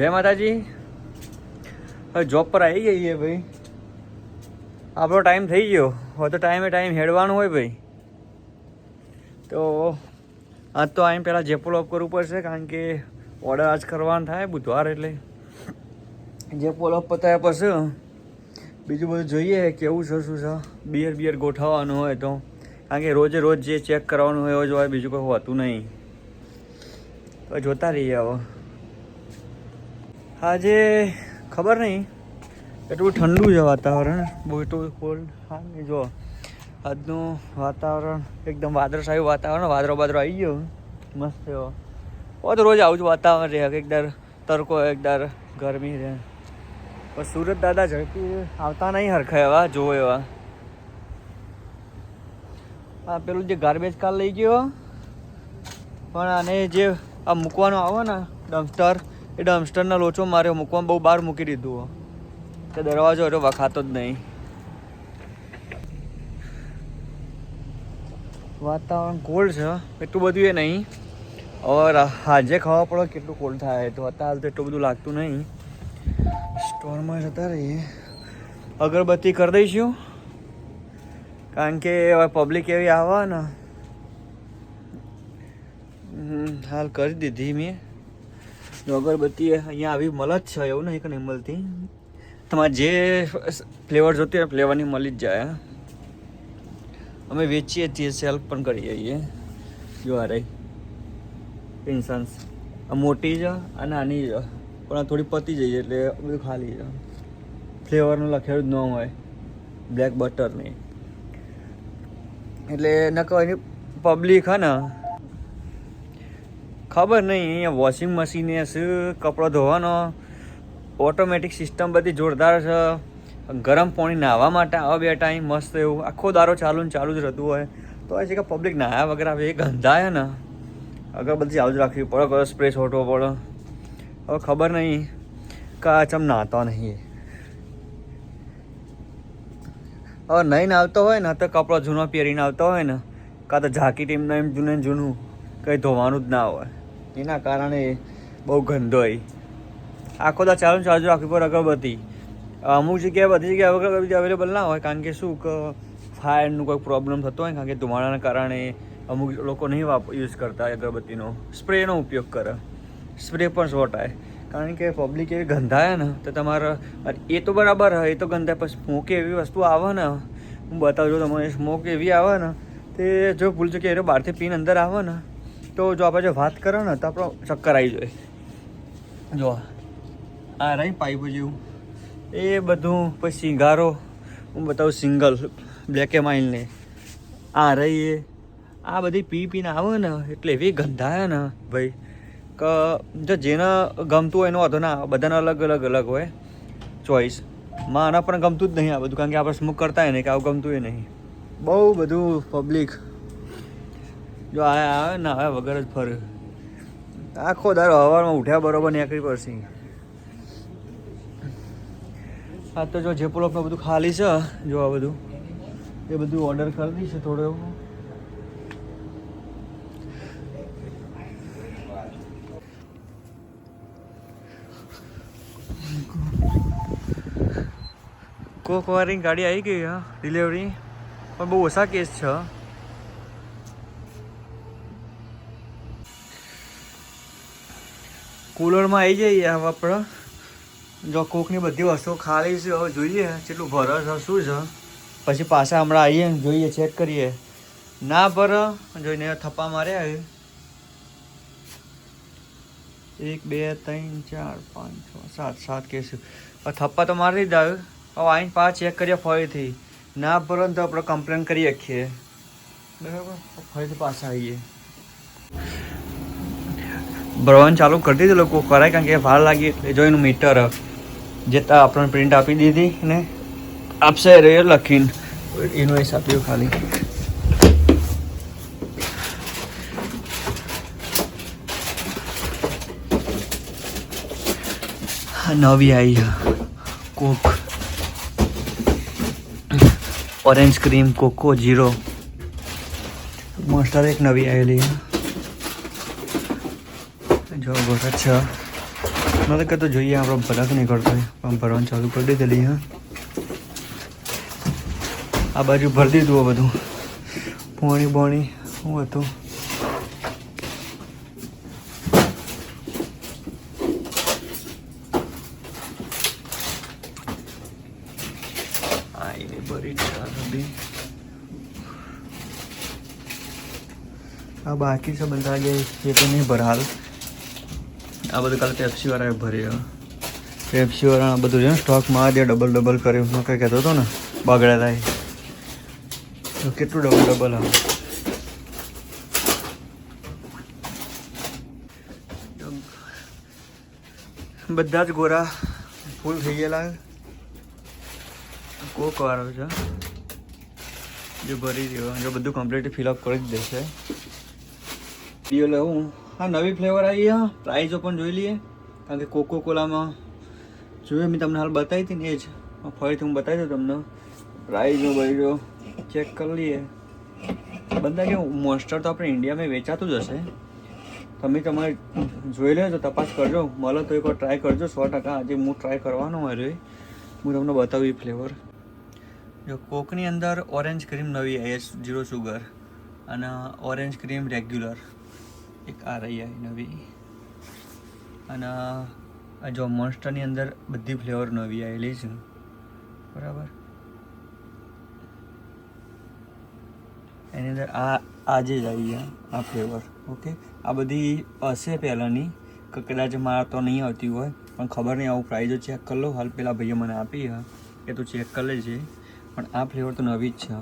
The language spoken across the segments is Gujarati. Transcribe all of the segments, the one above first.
જય માતાજી. હવે જોબ પર આવી ગઈએ ભાઈ. આપણો ટાઈમ થઈ ગયો. હવે તો ટાઈમે ટાઈમ હેડવાનું હોય ભાઈ. તો આજ તો આમ પહેલાં જેપોલ ઓફ કરવું પડશે કારણ કે ઓર્ડર આજ કરવાનો થાય બુધવાર એટલે. જેપોલ ઓફ પતાવ્યા પછી બીજું બધું જોઈએ કેવું છે, શું છે. બિયર બિયર ગોઠવવાનું હોય તો. કારણ કે રોજે રોજ જે ચેક કરવાનું હોય એવું જ હોય, બીજું કોઈ હોતું નહીં. તો જોતા રહીએ હવે. આજે ખબર નહીં. એટલું ઠંડુ છે વાતાવરણ. બહુ એટલું કોલ્ડ હા નહીં જો આજનું વાતાવરણ એકદમ વાદળછાયું વાતાવરણ, વાદળો બાદરો આવી ગયો. મસ્ત એવો. ઓ તો રોજ આવું જ વાતાવરણ રહે એકદર તડકો એકદર ગરમી રહે. પણ સુરત દાદા ઝડપી આવતા નહીં હરખા એવા જોવો એવા. આ પેલું જે ગાર્બેજ કાર લઈ ગયો. પણ આને જે આ મૂકવાનો આવે ને ડમ્પસ્ટર એ ડમ્પસ્ટરના લોચો માર્યો મૂકવા બહુ બહાર મૂકી દીધું કે દરવાજો એટલો વખાતો જ નહીં. વાતાવરણ કોલ્ડ છે એટલું બધું એ નહીં. હવે હાજે ખાવા પડે, કેટલું કોલ્ડ થાય. તો અત્યારે તો એટલું બધું લાગતું નહીં. સ્ટોરમાં જતા રહીએ. અગરબત્તી કરી દઈશું. કારણ કે હવે પબ્લિક એવી આવે ને હાલ કરી દીધી મેં. અગરબત્તી અહીંયા આવી મળે જ છે, એવું નહીં કે નહીં મળતી? તમારે જે ફ્લેવર જોતી હોય ફ્લેવરની મળી જ જાય અમે વેચીએ છીએ, સેલ પણ કરીએ છીએ જો આ રહી. પિન્સન્સ આ મોટી છે આ નાની છે. પણ આ થોડી પતી જઈએ એટલે બધું ખાલી છે. ફ્લેવરનું લખેલું જ ન હોય. બ્લેક બટરની એટલે ન કહે પબ્લિક હે ને ખબર નહીં, અહીંયા વોશિંગ મશીન છે, કપડો ધોવાનો ઓટોમેટિક સિસ્ટમ બધી જોરદાર છે. ગરમ પાણી નાહવા માટે આવે બે ટાઈમ મસ્ત એવું. આખો દારો ચાલુ ને ચાલુ જ રહેતું હોય. તો એ છે કે પબ્લિક નાહ્યા વગર આવે, એ ગંધાય ને. અગરબત્તી ચાલુ જ રાખવી પડે કરો સ્પ્રે છોટવો પડે. હવે ખબર નહીં કા ચમ નાહતા નહીં હવે નહીં આવતો હોય ને, તો કપડો જૂનો પહેરીને આવતો હોય ને, કાં તો ઝાંકી ટીમનું એમ જૂને જૂનું કંઈ ધોવાનું જ ના હોય. એના કારણે બહુ હોય. આખો દા ચાલુ ચાલુ આખી પર અગરબત્તી. અમુક જગ્યાએ બધી જગ્યાએ અગરબત્તી અવેલેબલ ના હોય, કારણ કે શું કે ફાયરનું કોઈ પ્રોબ્લેમ થતો હોય કારણ કે ધુમાડાના કારણે અમુક લોકો નહીં વાપ યુઝ કરતા અગરબત્તીનો. સ્પ્રેનો ઉપયોગ કરે. સ્પ્રે પણ શોર્ટાય કારણ કે પબ્લિક એવી ગંધાય ને, તો તમારે એ તો બરાબર એ તો ગંધાય, પણ સ્મોક એવી વસ્તુ આવે ને, હું બતાવું છું તમને સ્મોક એવી આવે ને, તે જો ભૂલ છે કે એ બહારથી પીન અંદર આવે ને તો જો આપણે જો વાત કરો ને તો આપણો ચક્કર આવી જાય. જો આ. રહી પાઇપ જેવું. એ બધું પછી સિંગારો હું બતાવું સિંગલ, બ્લેક એ માઇલને આ રહી એ. આ બધી પી પીને આવે ને, એટલે એવી ગંધાય ને ભાઈ, કે જો જેને ગમતું હોય એનો વાંધો ના. બધાને અલગ અલગ અલગ હોય. ચોઈસમાં આના પણ ગમતું જ નહીં આ બધું, કારણ કે આપણે સ્મોક કરતા હોય ને, કે આવું ગમતું હોય નહીં. બહુ બધું પબ્લિક જો આ આવે ને આવ્યા વગર જ ફરે. આખો દારો હવામાં ઉઠ્યા બરોબર નીકળી પડશે. આ તો જો જેપોલ બધું ખાલી છે જો આ બધું. એ બધું ઓર્ડર કરી દઈશ થોડો એવું. કોક વારી ગાડી આવી ગઈ હા ડિલિવરી પણ બહુ ઓછા કેસ છે. કુલરમાં આવી જઈએ હવે આપણે. જો કોકની બધી વસ્તુઓ ખાલી છે, હવે જોઈએ કેટલું ભરે છે, શું છે. પછી પાછા હમણાં આવીએ જોઈએ ચેક કરીએ. ના ભરે, જોઈને થપ્પા માર્યા એક, બે, ત્રણ, ચાર, પાંચ, છ, સાત સાત કેસ. થપ્પા તો મારી દીધા આવે હવે આવીને પાછા ચેક કરીએ ફરીથી. ના ભરો તો આપણે કમ્પ્લેન કરી શકીએ. બરાબર? ફરીથી પાછા આવીએ ભરવાનું ચાલુ કરી દીધું લોકો કરાય કારણ કે વાર લાગી એટલે જો એનું મીટર જે આપણને પ્રિન્ટ આપી દીધી ને આપશે રે લખીને. ઇન્વોઇસ આપ્યું ખાલી. હા, નવી આવી coke. Orange cream coke zero. Monster એક નવી આવેલી છે ગોઠત છે નથી કહેતો જોઈએ આપણો ભરાક નહીં કરતો હોય પણ ભરવાનું ચાલુ કરી દીધેલી હા. આ બાજુ ભરી દીધું બધું. પોણી બોણી, શું હતું? આઈને ભરી આ બાકી છે બધા જે તો નહીં ભર હાલ આ બધું કાલે પેપ્સી વાળાએ ભર્યો. પેપ્સી વાળા બધું છે ને સ્ટોકમાં આજે ડબલ ડબલ કર્યું, હું કંઈ કહેતો હતો ને બગડેલા એ તો કેટલું ડબલ ડબલ આવે? બધા જ ગોરા ફૂલ થઈ ગયેલા કોક વાળો છે, જે ભરી રહ્યો, જો બધું કમ્પ્લીટ ફિલઅપ કરી જ દેશે. પીઓ લેવું હા, નવી ફ્લેવર આવી હા. પ્રાઇઝો પણ જોઈ લઈએ. કારણ કે કોકો કોલામાં જોઈએ મેં તમને હાલ બતાવી હતી ને એ જ. ફરીથી હું બતાવી દઉં તમને. પ્રાઇઝો જો ચેક કરી લઈએ. બધા કે મોસ્ટર તો આપણે ઇન્ડિયામાં વેચાતું જ હશે. તમે તમારે જોઈ લેજો, તપાસ કરજો. મળે તો એકવાર ટ્રાય કરજો, સો ટકા આજે હું ટ્રાય કરવાનો મારે હું તમને બતાવી ફ્લેવર જો કોકની અંદર ઓરેન્જ ક્રીમ નવી આવી જીરો સુગર અને ઓરેન્જ ક્રીમ રેગ્યુલર એક આ રહી નવી. અને આ જો મોન્સ્ટરની અંદર બધી ફ્લેવર નવી આવેલી છે. બરાબર? એની અંદર આ આજે જ આવી ગયા આ ફ્લેવર ઓકે આ બધી હશે પહેલાંની કદાચ મારા તો નહીં આવતી હોય, પણ ખબર નહીં આવું પ્રાઇઝો ચેક કરી લો. હાલ પેલા ભાઈએ મને આપી હા એ તો ચેક કરી છે પણ આ ફ્લેવર તો નવી જ છે.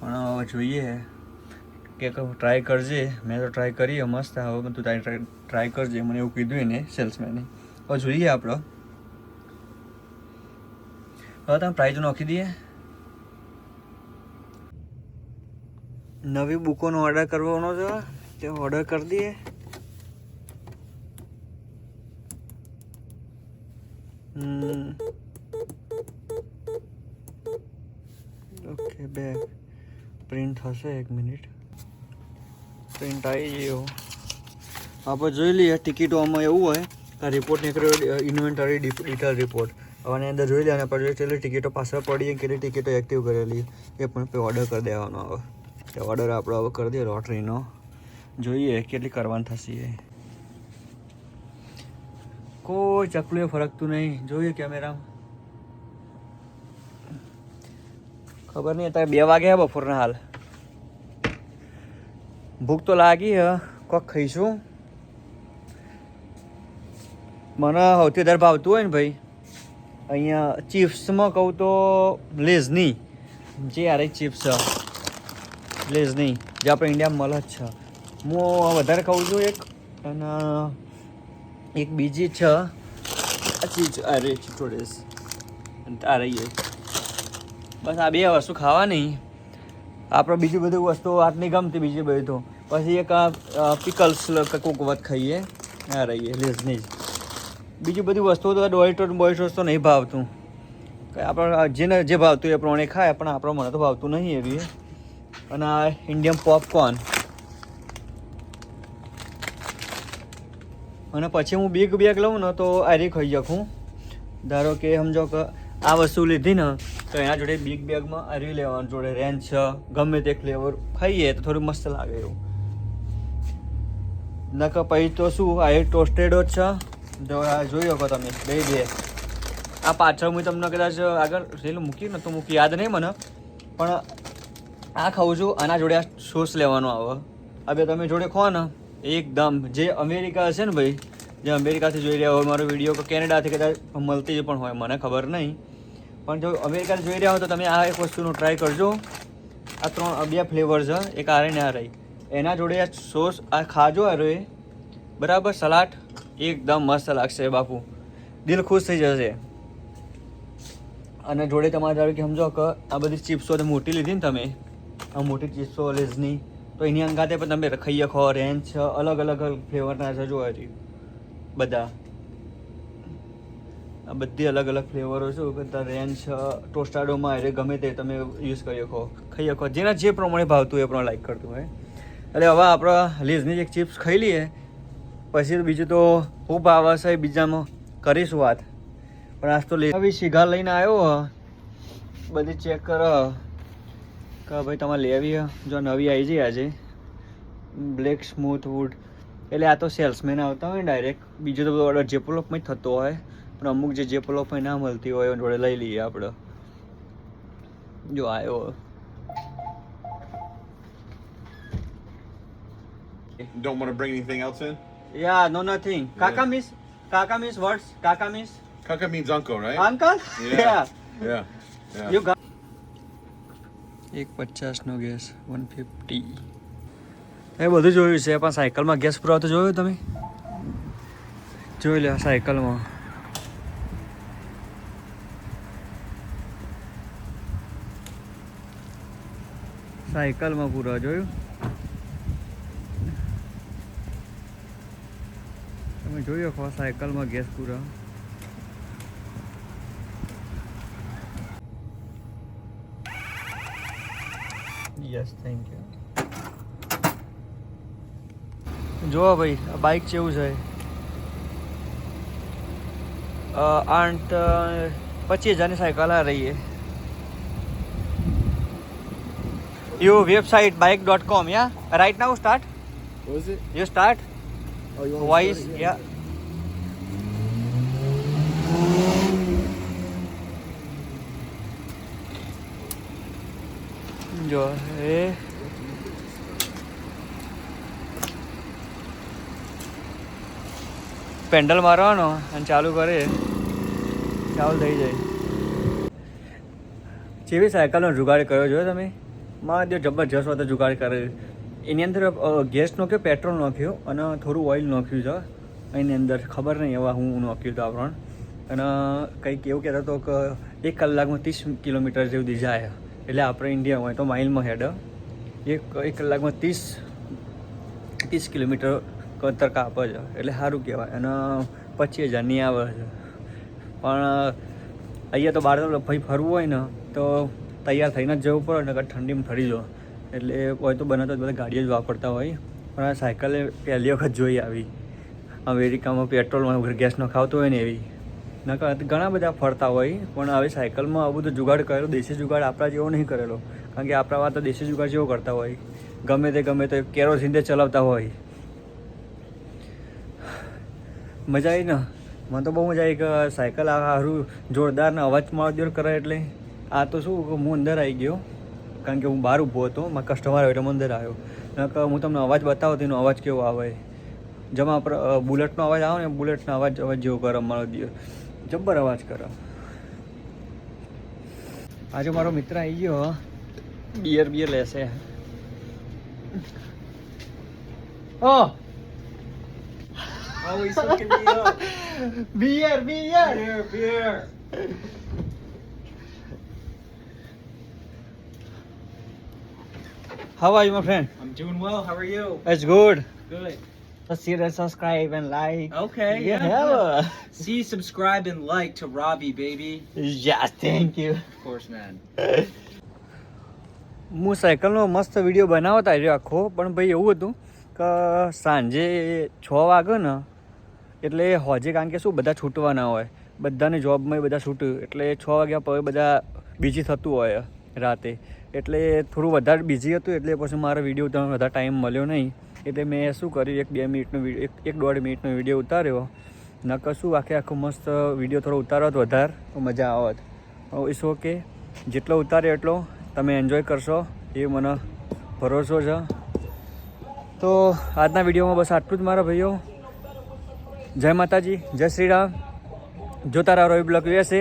પણ જોઈએ. કે ટ્રાય કરજે. મેં તો ટ્રાય કરી મસ્ત. હવે તું ટ્રાય ટ્રાય કરજે. મને એવું કીધું એને સેલ્સમેને હવે જોઈએ આપણો હવે તમે પ્રાઇઝ નાખી દઈએ. નવી બુકોનો ઓર્ડર કરવાનો છે. તે ઓર્ડર કરી દઈએ. ઓકે બે પ્રિન્ટ થશે એક મિનિટ પ્રિન્ટ આવી ગયો આપણે જોઈ લઈએ, ટિકિટો આમાં એવું હોય કે રિપોર્ટ નીકળ્યો ઇન્વેન્ટરી ડિટેલ રિપોર્ટ હવે આની અંદર જોઈ લે અને પછી કેટલી ટિકિટો પાછળ પડી અને કેટલી ટિકિટો એક્ટિવ કરેલી એ પણ પછી ઓર્ડર કરી દેવાનો આવે તે ઓર્ડર આપણે હવે કરી દઈએ લોટરીનો જોઈએ કેટલી કરવાની થશે એ. કોઈ ચકલું એ ફરકતું નહીં. જોઈએ કેમેરામાં. ખબર નહીં, અત્યારે બે વાગ્યા બપોરના હાલ. ભૂખ તો લાગી હ, કોક ખાઈશું. મને સૌથી વધારે ભાવતું હોય ને ભાઈ, અહીંયા ચિપ્સમાં કહું તો લેઝની, જે યાર ચિપ્સ છે લેઝની, જે આપણે ઇન્ડિયામાં મળે જ છે. હું વધારે ખાઉં છું એક, અને એક બીજી છે ચીજ અરે ચિચોડેસ અને રહી બસ આ બે વસ્તુ ખાવાની. આપણે બીજું બધું વસ્તુ આટલી ગમતી બીજી બધી તો. પછી એક પિકલ્સ કોક વત ખાઈએ. આ રહીએ લેઝની જ બીજી બધી વસ્તુઓ તો ડોઇટોસ બોઇટોસ તો નહીં ભાવતું. કંઈ આપણે જેને જે ભાવતું એ પ્રમાણે ખાય, પણ આપણો મને તો ભાવતું નહીં એવી અને આ ઇન્ડિયન પોપકોર્ન અને પછી હું બિગ બેગ લઉં ને તો આરી ખાઈ શકું. ધારો કે સમજો કે આ વસ્તુ લીધી ને તો એના જોડે બિગ બેગમાં અરવી લેવાનું જોડે રેન્જ છે, ગમે તે ફ્લેવર ખાઈએ તો થોડું મસ્ત લાગે એવું. નકર પછી તો શું, આ એ ટોસ્ટેડો જ છે. જો આ જોઈ શકો તમે, બે બે. આ પાછળ હું તમને કદાચ આગળ રેલ મૂકી તો મૂકી, યાદ નહીં મને. પણ આ ખાઉં છું, આના જોડે આ સોસ લેવાનો આવે. હવે તમે જોડે ખો ને એકદમ, જે અમેરિકા હશે ને ભાઈ, જે અમેરિકાથી જોઈ રહ્યા હોય મારો વીડિયો, કે કેનેડાથી કદાચ મળતી પણ હોય, મને ખબર નહીં. પણ જો અમેરિકાથી જોઈ રહ્યા હોય તો તમે આ એક વસ્તુનો ટ્રાય કરજો. આ ત્રણ બે ફ્લેવર છે, એક આરે ને આ રહી. એના જોડે આ સોસ આ ખાજો, આ રે બરાબર, સલાડ. એકદમ મસ્ત લાગશે બાપુ. દિલ ખુશ થઈ જશે. અને જોડે તમારે ધારો કે સમજો કે આ બધી ચિપ્સો મોટી લીધી ને તમે, આ મોટી ચિપ્સો, લેઝની, તો એની અંગાતે પણ તમે ખાઈ શકો રેન્જ છે અલગ અલગ ફ્લેવરના છે જોવાથી બધા. આ બધી અલગ અલગ ફ્લેવરો છે બધા રેન્જ ટોસ્ટાડોમાં એટલે ગમે તે તમે યુઝ કરી શકો, ખાઈ શકો. જેના જે પ્રમાણે ભાવતું એ પ્રમાણે લાઈક કરતું હોય. એટલે હવે આપણે લેઝની એક ચિપ્સ ખાઈ લઈએ. પછી બીજું તો ખૂબ ભાવ છે બીજામાં કરીશું વાત. પણ આજ તો લે સીઘા લઈને આવ્યો. હ. બધી ચેક કરો. કે ભાઈ તમારે લેવી હ. જો નવી આવી જઈ આજે. બ્લેક સ્મૂથ વુડ એટલે આ તો સેલ્સમેન આવતા હોય ને ડાયરેક્ટ બીજો તો ઓર્ડર જ થતો હોય. પણ અમુક જે જેપોલોપમાં ના મળતી હોય એ જોડે લઈ લઈએ આપણે જો આવ્યો Don't want to bring anything else in? Yeah no Yeah. Kaka means kaka means words kaka means Kaka means uncle, right? Uncle? Yeah. Yeah. yeah. yeah. You got એક પચાસનો ગેસ વન ફિફ્ટી એ બધું જોયું છે પણ સાયકલમાં ગેસ પુરાવતો જોયો તમે જોઈ લે સાયકલમાં સાયકલમાં પૂરા, જોયું? તમે જોયું ખો સાયકલમાં ગેસ પૂરા. યસ થેન્ક યુ જુઓ ભાઈ, આ બાઇક કેવું છે? આઠ, પચીસ હજારની સાયકલ આ રહી है you website bike.com yeah right now start What is it? you start Oh, you want voice to yeah જો એ પેન્ડલ મારવાનો અને ચાલુ કરે ચાલુ થઈ જાય જેવી સાયકલનો જુગાડ કર્યો જોયો તમે મહાદેવ જબરજસ્ત વધારે જુગાડ કરે એની અંદર ગેસ નાખ્યો, પેટ્રોલ નોખ્યો અને થોડું ઓઇલ નાખ્યું છે. એની અંદર ખબર નહીં એવા હું નાખ્યું હતું આપણને. અને કંઈક એવું કહેતો હતો કે એક કલાકમાં ત્રીસ કિલોમીટર જેવું જાય એટલે આપણે ઇન્ડિયા હોય તો માઇલમાં હેડ. એક એક કલાકમાં ત્રીસ ત્રીસ કિલોમીટર કતર કાપે છે. એટલે સારું કહેવાય. અને પચીસ હજારની આવે છે. પણ, અહીંયા તો બાર ભાઈ ફરવું હોય ને, તો તૈયાર થઈને જ જવું પડે, નકર ઠંડીમાં ઠરી જો એટલે હોય તો બને તો બધા ગાડીઓ જ વાપરતા હોય. પણ આ સાયકલે પહેલી વખત જોઈ આવી. અમેરિકામાં પેટ્રોલમાં વગર ગેસ ન ખાવતો હોય ને એવી. નકર ઘણા બધા ફરતા હોય, પણ હવે સાયકલમાં આવું બધું જુગાડ કરેલો, દેશી જુગાડ આપણા જેવો નહીં કરેલો. કારણ કે આપણા વાત તો દેશી જુગાડ જેવો કરતા હોય. ગમે તે ગમે તે કેરોસીન તે ચલાવતા હોય. મજા આવી ને? મને તો બહુ મજા આવી કે સાયકલ આ સારું જોરદાર ને અવાજ મારદોર કરે એટલે. આ તો શું હું અંદર આવી ગયો કારણ કે હું બહાર ઊભો હતો મારા કસ્ટમર આવ્યો એટલે હું અંદર આવ્યો. નકર હું તમને અવાજ બતાવો તેનો અવાજ કેવો આવે? જેમાં બુલેટનો અવાજ આવે ને બુલેટનો અવાજ અવાજ જેવો કરે મારો દિયો. જબ્બર અવાજ કરે. આજે મારો મિત્ર આવી ગયો બિયર બિયર લેશે. Oh! up. Beer beer. How are you, my friend? I'm doing well. How are you? It's good. Good. And subscribe and like. Okay. Yeah. yeah. See, subscribe, and like to Robbie, baby. Yeah, thank you. Of course, man. હું સાયકલનો મસ્ત વીડિયો બનાવતા રહ્યો આખો પણ ભાઈ એવું હતું કે સાંજે છ વાગે ને એટલે હોજે કારણ કે શું બધા છૂટવાના હોય બધાને જોબમાં બધા છૂટ્યું એટલે છ વાગ્યા પછી બધા બીજી થતું હોય રાતે એટલે થોડું વધારે બિઝી હતું એટલે પછી મારો વીડિયો તમે વધારે ટાઈમ મળ્યો નહીં. એટલે મેં શું કર્યું, એક બે મિનિટનો વીડિયો એક દોઢ મિનિટનો વીડિયો ઉતાર્યો. ન કશું આખે આખો મસ્ત વીડિયો થોડો ઉતારો તો વધારે મજા આવત. ઇટ્સ ઓકે જેટલો ઉતાર્યો એટલો તમે એન્જોય કરશો, એ મને ભરોસો છે. તો આજના વિડીયોમાં બસ આટલું જ મારા ભાઈઓ. જય માતાજી, જય શ્રી રામ. જોતા રહો રોય બ્લોક યુએસએ